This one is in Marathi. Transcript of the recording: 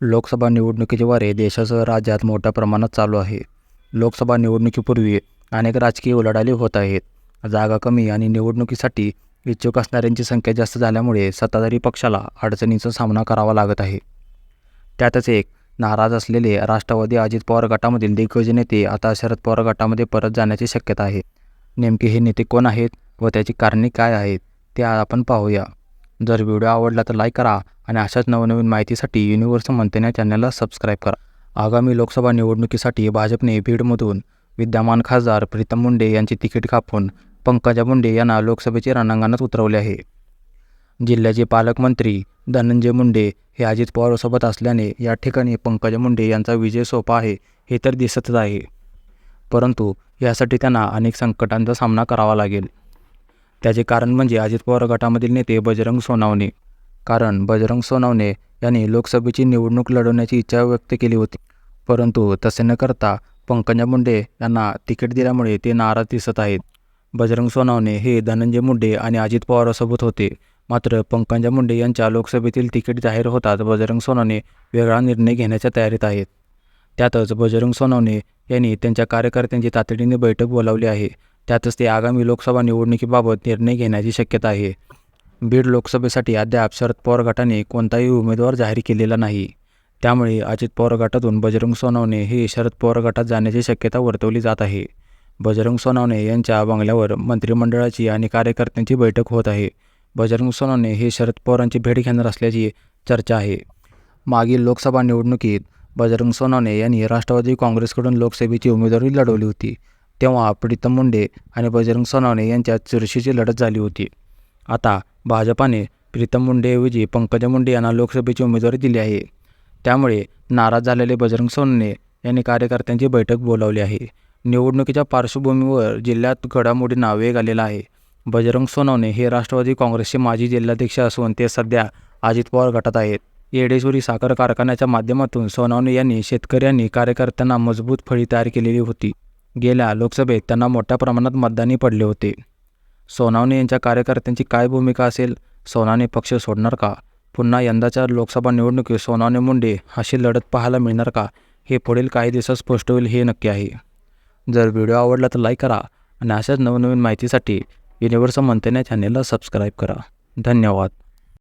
लोकसभा निवडणुकीचे वारे देशासह राज्यात मोठ्या प्रमाणात चालू आहे. लोकसभा निवडणुकीपूर्वी अनेक राजकीय उलाढाली होत आहेत. जागा कमी आणि निवडणुकीसाठी इच्छुक असणाऱ्यांची संख्या जास्त झाल्यामुळे सत्ताधारी पक्षाला अडचणींचा सामना करावा लागत आहे. त्यातच एक नाराज असलेले राष्ट्रवादी अजित पवार गटामधील दिग्गज नेते आता शरद पवार गटामध्ये परत जाण्याची शक्यता आहे. नेमके हे नेते कोण आहेत व त्याची कारणे काय आहेत ते आपण पाहूया. जर व्हिडिओ आवडला तर लाईक करा आणि अशाच नवनवीन माहितीसाठी युनिव्हर्सल मंथन या चॅनलला सबस्क्राईब करा. आगामी लोकसभा निवडणुकीसाठी भाजपने बीडमधून विद्यमान खासदार प्रीतम मुंडे यांची तिकीट कापून पंकजा मुंडे यांना लोकसभेचे रणांगणात उतरवले आहे. जिल्ह्याचे पालकमंत्री धनंजय मुंडे हे अजित पवारसोबत असल्याने या ठिकाणी पंकजा मुंडे यांचा विजय सोपा आहे हे तर दिसतच आहे. परंतु यासाठी त्यांना अनेक संकटांचा सामना करावा लागेल. त्याचे कारण म्हणजे अजित पवार गटामधील नेते बजरंग सोनावणे कारण बजरंग सोनावणे यांनी लोकसभेची निवडणूक लढवण्याची इच्छा व्यक्त केली होती. परंतु तसे न करता पंकजा मुंडे यांना तिकीट दिल्यामुळे ते नाराज दिसत आहेत. बजरंग सोनावणे हे धनंजय मुंडे आणि अजित पवारसोबत होते. मात्र पंकजा मुंडे यांच्या लोकसभेतील तिकीट जाहीर होताच बजरंग सोनावणे वेगळा निर्णय घेण्याच्या तयारीत आहेत. त्यातच बजरंग सोनावणे यांनी त्यांच्या कार्यकर्त्यांची तातडीने बैठक बोलावली आहे. त्यातच ते आगामी लोकसभा निवडणुकीबाबत निर्णय घेण्याची शक्यता आहे. बीड लोकसभेसाठी अद्याप शरद पवार गटाने कोणताही उमेदवार जाहीर केलेला नाही. त्यामुळे अजित पवार गटातून बजरंग सोनवणे हे शरद पवार गटात जाण्याची शक्यता वर्तवली जात आहे. बजरंग सोनवणे यांच्या बंगल्यावर मंत्रिमंडळाची आणि कार्यकर्त्यांची बैठक होत आहे. बजरंग सोनवणे हे शरद पवारांची भेट घेणार असल्याची चर्चा आहे. मागील लोकसभा निवडणुकीत बजरंग सोनवणे यांनी राष्ट्रवादी काँग्रेसकडून लोकसभेची उमेदवारी लढवली होती. तेव्हा प्रीतम मुंडे आणि बजरंग सोनावणे यांच्यात चुरशीची लढत झाली होती. आता भाजपाने प्रीतम मुंडेऐवजी पंकजा मुंडे यांना लोकसभेची उमेदवारी दिली आहे. त्यामुळे नाराज झालेले बजरंग सोनवणे यांनी कार्यकर्त्यांची बैठक बोलावली आहे. निवडणुकीच्या पार्श्वभूमीवर जिल्ह्यात घडामोडींना वेग आलेला आहे. बजरंग सोनवणे हे राष्ट्रवादी काँग्रेसचे माजी जिल्हाध्यक्ष असून ते सध्या अजित पवार गटात आहेत. येडेश्वरी साखर कारखान्याच्या माध्यमातून सोनवणे यांनी शेतकऱ्यांनी कार्यकर्त्यांना मजबूत फळी तयार केलेली होती. गेल्या लोकसभेत त्यांना मोठ्या प्रमाणात मतदानी पडले होते. सोनावने यांच्या कार्यकर्त्यांची काय भूमिका असेल? सोनवणे पक्ष सोडणार का? पुन्हा यंदाच्या लोकसभा निवडणुकीत सोनावने मुंडे अशी लढत पाहायला मिळणार का? हे पुढील काही दिवसात स्पष्ट होईल हे नक्की आहे. जर व्हिडिओ आवडला तर लाईक करा आणि अशाच नवनवीन माहितीसाठी युनिव्हर्सल मंथन या चॅनलला सबस्क्राईब करा. धन्यवाद.